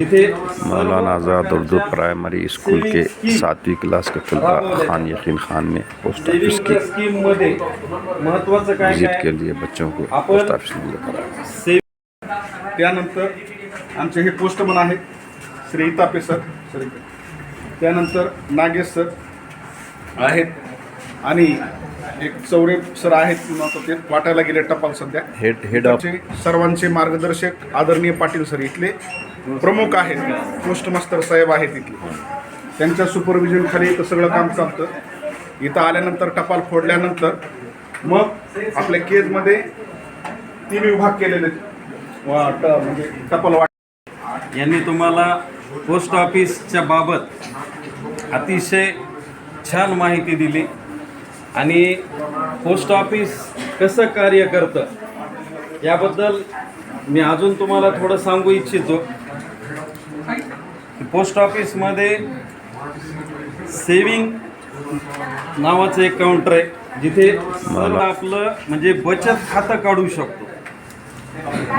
मौलाना Azad Urdu primary school के सातवीं class के तलबा खान यकीन खान ने पोस्ट ऑफिस की विजिट के लिए बच्चों को पोस्ट ऑफिस सेविंग त्यानंतर आमचे हे पोस्टमन आहेत श्री तापे सर सर त्यानंतर नागेश सर आहेत आणि एक चौरे सर आहेत ते वाटायला गेले टपाल सध्या. हेड हेड सर्वांचे मार्गदर्शक आदरणीय पाटील सर इथले. प्रमुख आहेत. पोस्टमास्टर साहेब आहेत इथले. त्यांच्या सुपरविजनखाली इथं सगळं काम चालतं. इथं आल्यानंतर टपाल फोडल्यानंतर मग आपल्या केजमध्ये तीन विभाग केलेले वा- ट- म्हणजे टपाल वाट यांनी तुम्हाला पोस्ट ऑफिसच्या बाबत अतिशय छान माहिती दिली. आणि पोस्ट ऑफिस कसं कार्य करतं याबद्दल मी अजून तुम्हाला थोडं सांगू इच्छितो. की पोस्ट ऑफिसमध्ये सेविंग नावाचं एक काउंटर आहे. जिथे मला- आपलं म्हणजे बचत खातं काढू शकतो.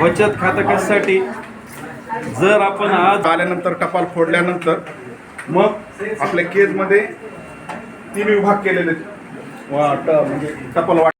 बचत खातं कशासाठी? जर आपण आज आल्यानंतर टपाल फोडल्यानंतर मग आपल्या केजमध्ये तीन विभाग केलेले म्हणजे टपाल वाट